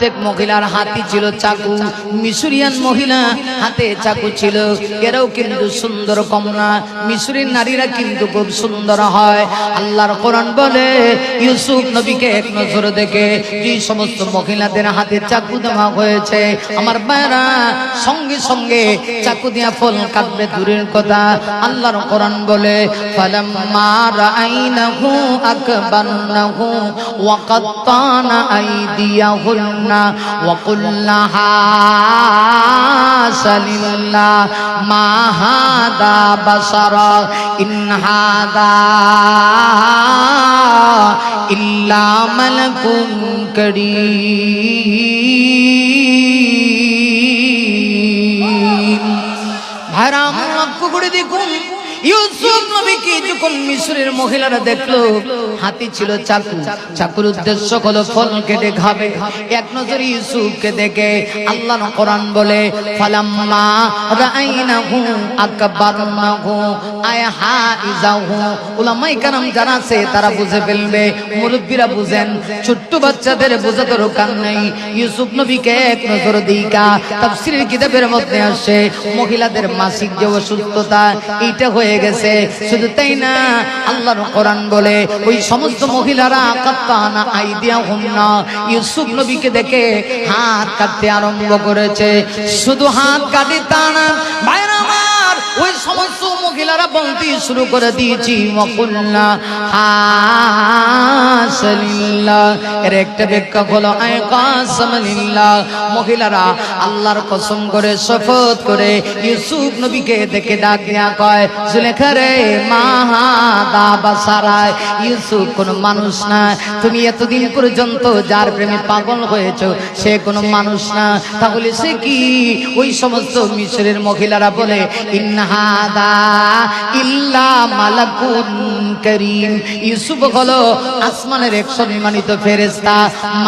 প্রত্যেক মহিলার হাতি ছিল চাকু, মিশরিয়ান মহিলা হাতে চাকু ছিল। এরাও কিন্তু সুন্দর কম না মিশরের নারীরা কিন্তু খুব সুন্দর হয়। আল্লাহর কোরআন বলে, ইউসুফ নবীকে এক নজর দেখে যে সমস্ত মহিলাদের হাতে চাকু দেওয়া হয়েছে। আমার বায়রা সঙ্গে সঙ্গে চাকু দিয়া ফল কাটবে দূরের কথা। আল্লাহর কোরআন বলে, ফালাম্মা রাআইনাহু আকবারনাহু ওয়া কাত্তানা আইদিয়াহুন্না ওয়া কুল্লা হাসালিল্লাহ মা হাদা বাসারা, ইন হাদা ইল্লা মালাকুন ভাইরা, আমার লক্ষ্য করে দেখুন তারা বুঝে ফেলবে, মুরব্বীরা বুঝেন, ছোট্ট বাচ্চাদের বোঝা দরকার নেই। ইউসুফ নবীকে এক নজর দিকা, তাফসীরের কিতাবের মধ্যে আসে, মহিলাদের মাসিক যে অসুস্থতা, এইটা হয়ে গেছে। শুধু তাই না, আল্লাহর কোরআন বলে, ওই সমস্ত মহিলারা কাত্তানা আইদিয়া হুন্না, ইউসুফ নবীকে দেখে হাত কাটতে আরম্ভ করেছে। শুধু হাত কাটি তা না ওই সমস্ত মহিলারা বলতে শুরু করে দিয়েছি, মকুল্লা। মানুষ না। তুমি এতদিন পর্যন্ত যার প্রেমে পাগল হয়েছ, সে কোনো মানুষ না। তাহলে সে কি? ওই সমস্ত মিশরের মহিলারা বলে ইন্নাহাদা ইল্লা মালাকুন করিম। ইউসুফ হলো আসমানের এক সম্মানিত ফেরেস্তা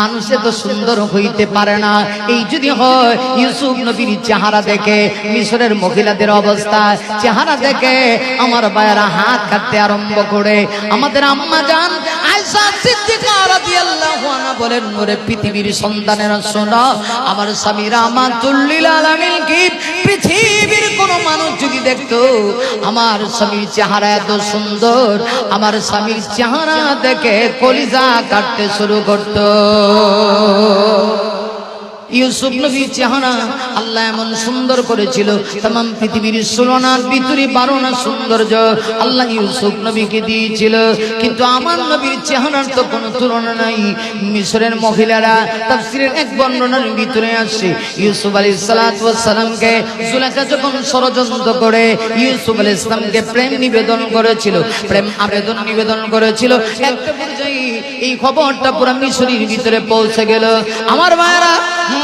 মানুষে তো সুন্দর হইতে পারে না। এই যদি হয়, ইউসুফ নবীর চেহারা দেখে, মিশরের মহিলাদের অবস্থা, চেহারা দেখে আমার বায়রা হাত কাটতে আরম্ভ করে। আমাদের আম্মা জান আয়েশা সিদ্দিকা রাদিয়াল্লাহু আনহা বলেন, ওরে পৃথিবীর সন্তানেরা, শোনা, আমার স্বামী রামাতুল্লিল আলামিন কি? কোনো মানুষ যদি দেখতো, আমার স্বামীর চেহারা এত সুন্দর, আমার স্বামীর চেহারা দেখে কলিজা কাটতে শুরু করতো। ইউসুফ নবীর চেহারা আল্লাহ এমন সুন্দর করেছিল। তাম পৃথিবীর ষোলনার ভিতরে বারোনা সৌন্দর্য আল্লাহ ইউসুফ নবীকে দিয়েছিল। কিন্তু আমার নবীর চেহারার তো কোনো তুলনা নাই। মিশরের মহিলারা তাফসিরের এক বর্ণনার ভিতরে আসে। ইউসুফ আলী সালামকে সুলেখা যখন ষড়যন্ত্র করে, ইউসুফ আলী ইসলামকে প্রেম নিবেদন করেছিল। প্রেম আবেদন নিবেদন করেছিল। একটা পর্যায়ে এই খবরটা পুরো মিশরের ভিতরে পৌঁছে গেল। আমার মায়েরা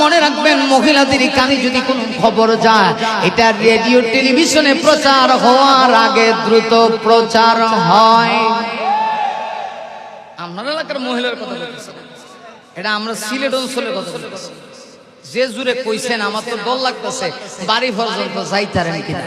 মনে রাখবেন, মহিলাদের কানে যদি কোনো খবর যায়, এটা রেডিও, টেলিভিশনে প্রচার হওয়ার আগে দ্রুত প্রচার হয়। আপনার এলাকার মহিলার কথা এটা আমরা সিলেট অঞ্চলের কথা বলতেছি। যে জুড়ে কইছেন, আমার তো ডর লাগতেছে, বাড়ি পর্যন্ত যাইতারেন কিনা?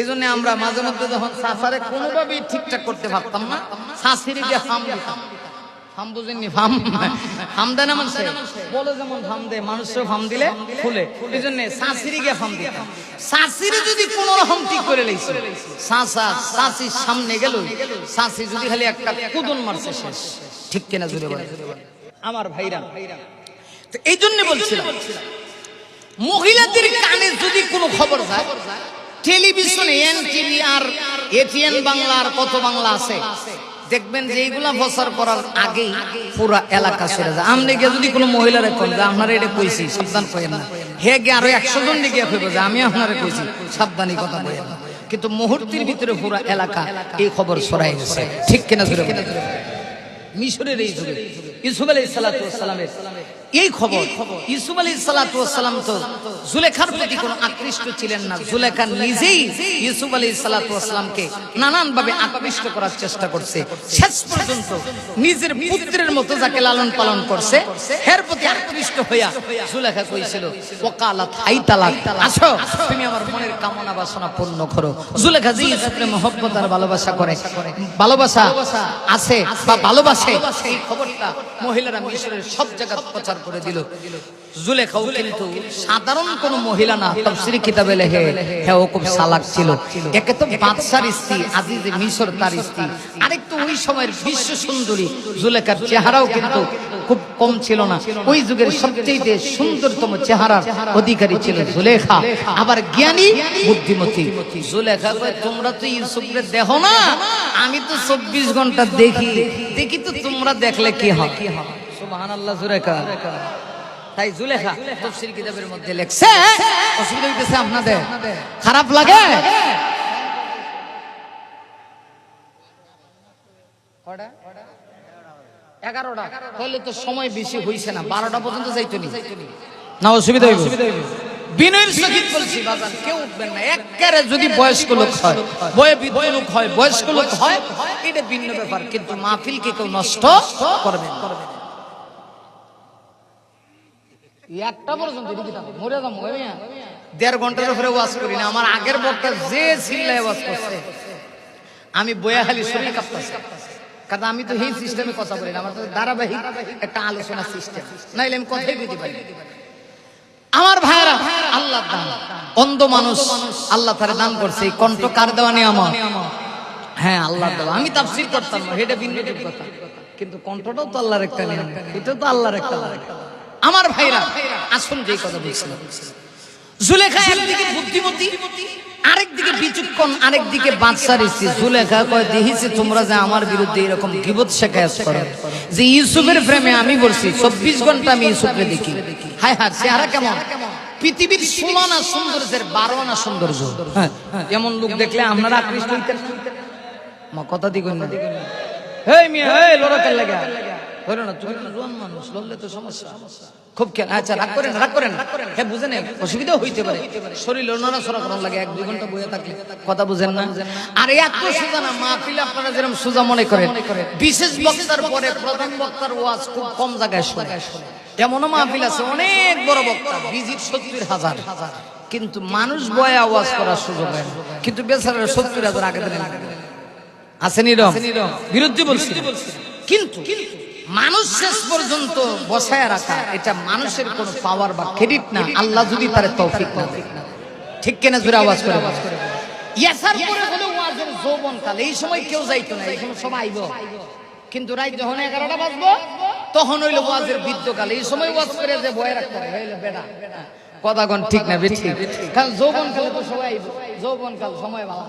এই জন্য আমরা মাঝে মধ্যে যখন সাসারে কোনোভাবেই ঠিকঠাক করতে পারতাম না শাশুড়ি দিয়ে ফাম দিতাম। ফাম বুঝেননি ফাম দেয় না বলে যেমন ফাম দেয় ফাম দিলে ফুলে। গিয়ে ফাম দিতাম। যদি রকম ঠিক করে লেগেছে শাসা শাশির সামনে গেল শাশি যদি খালি একটা কুদন মারছে শেষ। ঠিক কিনা জুড়ে বলে আমার ভাইরা, তো এই জন্য বলছিলাম, মহিলাদের কানে যদি কোনো খবর যায় টেলিভিশনে এন টিভি আর এটিএন বাংলার কত বাংলা আছে? দেখবেন যে এইগুলা প্রচার করার আগেই পুরা এলাকা ছেড়ে যায়। আমনে গিয়ে যদি কোনো মহিলারে কন যে, আপনারা এটা কইছি, সাবধান কইেন না। হে গিয়ে আরও একশো জন গিয়ে কইব যে, আমি আপনারা কইছি সাবধানী কথা কইেন না কিন্তু মুহূর্তের ভিতরে পুরা এলাকা এই খবর ছড়াই গেছে। ঠিক কিনা মিশরের এই যুগে, ইউসুফ আলাইহিস সালামের এই খবর ইসুফ আলী সালাম তো জুলেখার প্রতি কোনো আকৃষ্ট ছিলেন না। জুলেখা নিজেই ইসুফ আলী সালামকে নানান ভাবে আকৃষ্ট করার চেষ্টা করছে। শেষ পর্যন্ত নিজের পুত্রের মতো যাকে লালন পালন করছে এর প্রতি আকৃষ্ট হইয়া জুলেখা কইছিল, ওকালাত হাই তালাক আসো, তুমি আমার মনের কামনা বাসনা পূর্ণ করো। জুলেখা যে ইসুফের মহব্বত আর ভালোবাসা করে, ভালোবাসা আছে বা ভালোবাসে, এই খবরটা মহিলারা মিশরের সব জায়গা প্রচার করে দিল। জুলেখাও কিন্তু সাধারণ কোন মহিলা না কিতাবে লেখে হ্যাঁ ও খুব ছিল। একে তো বাদশার স্ত্রী, আজিজে মিশর তার স্ত্রী। আরেকটু ওই সময়ের বিশ্ব সুন্দরী জুলেখার চেহারাও কিন্তু খুব কম ছিল না। ওই যুগের সবচেয়ে সুন্দরতম চেহারার অধিকারী ছিল জুলেখা। আবার জ্ঞানী, বুদ্ধিমতী। জুলেখা তোমরা তো ইউসুফরে দেখো না? আমি তো চব্বিশ ঘণ্টা দেখি। দেখি তো তোমরা দেখলে কি হয়? খারাপ লাগে? এগারোটা। তাহলে তো সময় বেশি না। বারোটা পর্যন্ত কেউ না। যদি বয়স্ক লোক হয় হয়, বয়স্ক লোক হয়, এটা ভিন্ন ব্যাপার। কিন্তু কেউ নষ্ট করবে না। দেড় ঘণ্টার উপরে ওয়াজ করি না, আমার আগের বক্তা যে চিল্লায় ওয়াজ করছে। আমি বয়াহালি শরীর কাঁপতেছি। কারণ আমি তো এই সিস্টেমে কথা বলি না, আমার তো ধারাবাহিক একটা আলোচনা সিস্টেম নাইলে আমি কথাই বুঝতে পারি। আমার ভাইরা আল্লাহ অন্ধ মানুষ, আল্লাহ তারে দান করছে কণ্ঠ কার দেওয়া নিয়ে আমার হ্যাঁ আল্লাহ দেওয়া। আমি তাফসির করতাম, এটা ভিন্ন কথা। কিন্তু কণ্ঠটাও তো আল্লাহর একটা নিয়ম এটা তো আল্লাহর একটা আমার ভাইরা আসুন যে কথা বলছিলাম। জুলেখা একদিকে বুদ্ধিমতী আরেকদিকে বিচক্ষণ আরেকদিকে বাদশার স্ত্রী। জুলেখা কয় দেখিছি তোমরা যে আমার বিরুদ্ধে এরকম গিবত শেখায়াত করো। যে ইউসুফের প্রেমে আমি বলছি চব্বিশ ঘণ্টা আমি ইউসুফকে দেখি। হায় হায় চেহারা কেমন? পৃথিবীর ষোলো না সৌন্দর্যের বারো না সৌন্দর্য। হ্যাঁ, এমন লোক দেখলে আপনারা আকৃষ্ট হইতেন। মা কথা দিবেন না। এই মিয়া এই লড়াকের লাগা। হলো না তুমি জোয়ান মানুষ লড়লে তো সমস্যা খুব খেয়াল আচ্ছা রাগ করেন রাগ করেন হ্যাঁ বুঝেন অসুবিধাও হইতে পারে শরীর নড়াচড়া করার লাগে এক দুই ঘণ্টা বইয়ে থাকলে কথা বুঝেন না আর এত সোজা না মাহফিল আপনারা যেরকম সোজা মনে করেন বিশেষ বক্তার পরে প্রধান বক্তার ওয়াজ খুব কম জায়গায় শোনে এমনও মাহফিল আছে অনেক বড় বক্তা ভিজিট সত্তর হাজার কিন্তু মানুষ বয়ে আওয়াজ করার সুযোগ হয় কিন্তু বেচারা সত্তর হাজার আগে দিলেন আসেনি রম বিরুদ্ধে বলছি কিন্তু মানুষ শেষ পর্যন্ত বসায় রাখা, এটা মানুষের কোন পাওয়ার বা ক্রেডিট না। আল্লাহ যদি তার তৌফিক না ঠিক কেনা জোরে আওয়াজ করে ইয়াসার পরে হলো ওয়াজের যৌবন কাল এই সময় কেউ যাইতো না সময় সবাই আইব। কিন্তু রাত যখন এগারোটা বাজবো তখন হইল ওয়াজের বৃদ্ধকাল। এই সময় ওয়াজ করে যে বয়ে রাখতে হবে, হইল বেটা কথাগণ ঠিক না বেঠি কারণ যৌবন কালে তো সবাই আইব। যৌবন কাল সময় ভালো।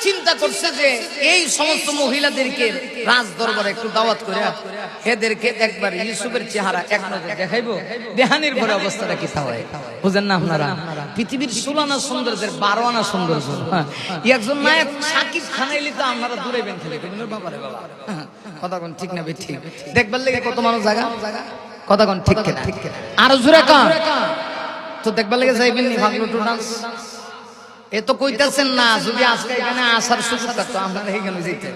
চিন্তা করছে যে এই সমস্ত মহিলাদেরকে রাজ দরবারে একটু দাওয়াত করে এদেরকে একবার ইউসুফের চেহারা এক নজর দেখাইবো। দেহানির পরে অবস্থাটা কি হয় বুঝেন না আপনারা? পৃথিবীর ষোলানা সৌন্দর্যের বারো আনা সৌন্দর্য। হ্যাঁ। একজন নায়ক সাকিব খানাইলি তো আপনারা দূরে বেন খেলে বাবারে বাবা। কথা ঠিক না ঠিক দেখবার লেগে কত মানুষ জায়গা কথা কোন ঠিক কিনা? আর জুরে কান। তো দেখবার লেগে যাইবেন এ তো কইতাছেন না, যদি আজকে এখানে আসার সুযোগ থাকতো আপনারা এখানে যেতে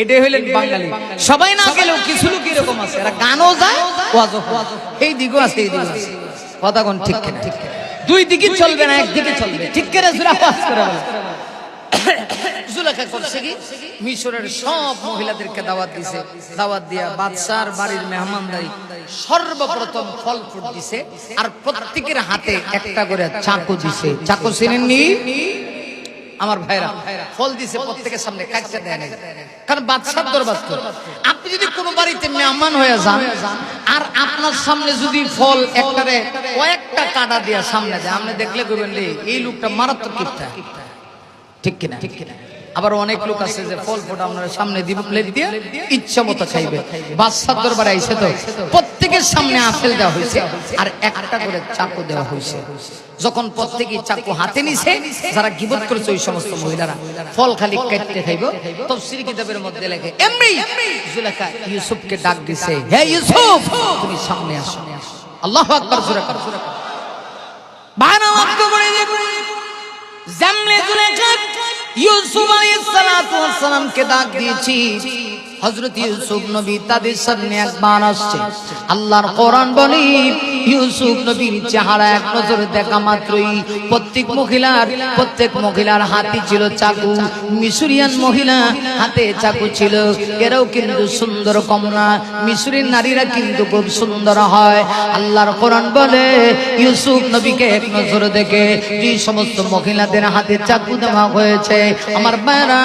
এটাই হইলেন বাঙালি। সবাই না গেলেও কিছু লোক এরকম আছে। গানও যায় এই দিকও আছে, এই দিকও আছে। কথা কোন ঠিক কিনা? দুই দিকে চলবে না একদিকে চলবে। ঠিক করে জুরা আওয়াজ করে বলে। করছে কি? মিশরের সব মহিলাদেরকে দাওয়াত দাওয়াত দিয়া বাদশার বাড়ির সর্বপ্রথম ফল আর প্রত্যেকের হাতে একটা করে চাকু দিছে। চাকু চিনেননি? আমার ভাইরা ফল দিছে প্রত্যেকের সামনে কাটতে দেয় নাই। কারণ বাদশার দরবার তো আপনি যদি কোনো বাড়িতে মেহমান হয়ে যান আর আপনার সামনে যদি ফল একটারে কয়েকটা কাটা দিয়া সামনে যায় আপনি দেখলে বলবেন রে এই লোকটা মারাত্মক ঠিক কিনা? ঠিক কিনা? আবার অনেক লোক আছে যে ফল ফোটা আপনার সামনে দিব, প্লেট দিয়ে ইচ্ছা মতো খাইবে। বাদশার দরবারে আইছে তো প্রত্যেকের সামনে আপেল দেওয়া হয়েছে আর একটা করে চাকু দেওয়া হয়েছে। যখন প্রত্যেকে চাকু হাতে নিছে, যারা গিবত করেছে ওই সমস্ত মহিলারা, ফল খালি কাটতে খাইব। তফসির কিতাবের মধ্যে লেখে, এমনি জুলেখা ইউসুফকে ডাক দিছে, হে ইউসুফ, তুমি সামনে আসো। আল্লাহু আকবার, জোরে কর। বানা ওয়াক্ত করে জামলে জুলেখা ইউসুফ আলাইহিস সালাতু ওয়াস সালামকে ডাক দিয়েছি। হযরত ইউসুফ নবী তাদের সামনে একবার আসছে। আল্লাহর কোরআন বলি, ইউসুফ নবীর চেহারা এক নজরে দেখা মাত্রই প্রত্যেক মহিলার প্রত্যেক মহিলার হাতে ছিল চাকু। মিশরিয়ান মহিলা হাতে চাকু ছিল, এরাও কিন্তু সুন্দর কম না মিশরের নারীরা কিন্তু খুব সুন্দর হয়। আল্লাহর কোরআন বলে, ইউসুফ নবীকে এক নজরে দেখে যে সমস্ত মহিলাদের হাতে চাকু দেওয়া হয়েছে। আমার মায়েরা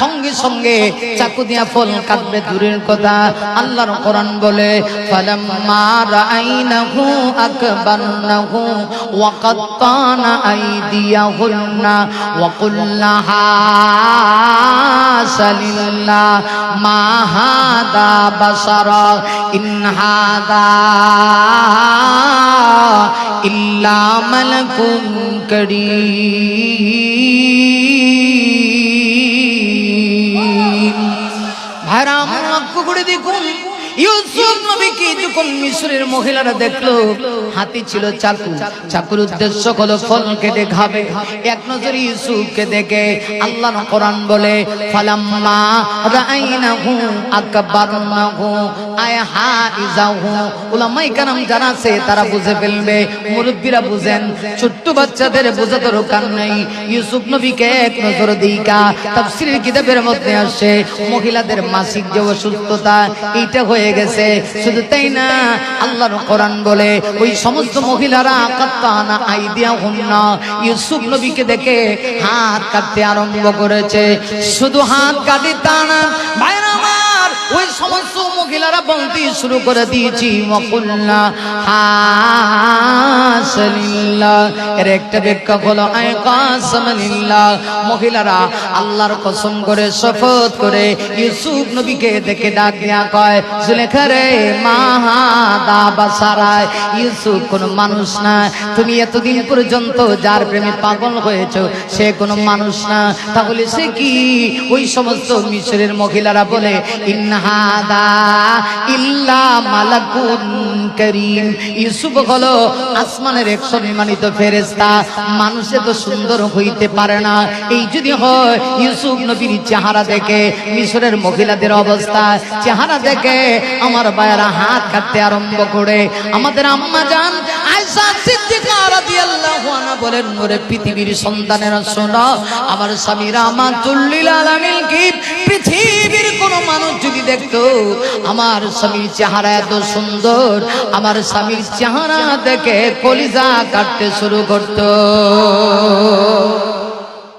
সঙ্গে সঙ্গে চাকু দিয়া ফল কাটবে দূরের কথা। আল্লাহর কোরআন বলে, ফালাম্মা রাআইনাহু আকবারনাহু ওয়া কাত্তানা আইদিয়াহুন্না ওয়া কুলনা হাসালিল্লাহ মা হাদা বাসারা ইন ইল্লা মালাকুন করিম। লক্ষ্য করে দেখুন তারা বুঝে ফেলবে, মুরব্বীরা বুঝেন, ছোট্ট বাচ্চাদের বোঝা দরকার নেই। ইউসুফ নবীকে এক নজর দিকা তাফসীরের কিতাবের মধ্যে আসে, মহিলাদের মাসিক যে অসুস্থতা, এইটা হয়ে গেছে। শুধু তাই না, আল্লাহর কোরআন বলে, ওই সমস্ত মহিলারা কাত্তানা আইদিয়া হুন্না, ইউসুফ নবীকে দেখে হাত কাটতে আরম্ভ করেছে। শুধু হাত কাটি তা না ওই সমস্ত মহিলারা বলতে শুরু করে দিয়েছি, মকুল্লা। এর একটা ব্যাখ্যা হলো মহিলারা আল্লাহর কসম করে, শপথ করে ইউসুফ নবীকে দেখে কয়, জুলেখা রে ইউসুফ মানুষ না। তুমি এতদিন পর্যন্ত যার প্রেমে পাগল হয়েছো, সে কোনো মানুষ না। তাহলে সে কি? ওই সমস্ত মিশরের মহিলারা বলে ইনহাদা ইল্লা মালাকুন করিম। ইউসুফ হলো আসমানের এক সম্মানিত ফেরেস্তা মানুষে তো সুন্দর হইতে পারে না। এই যদি হয়, ইউসুফ নবীর চেহারা দেখে, মিশরের মহিলাদের অবস্থা, চেহারা দেখে আমার বায়রা হাত কাটতে আরম্ভ করে। আমাদের আম্মা জান আয়েশা সিদ্দিকা পৃথিবীর সন্তানেরা শোনো, আমার স্বামী রামাতুল্লিল আলামিন কি? পৃথিবীর কোনো মানুষ যদি দেখতো, আমার স্বামীর চেহারা এত সুন্দর, আমার স্বামীর চেহারা দেখে কলিজা কাটতে শুরু করতো।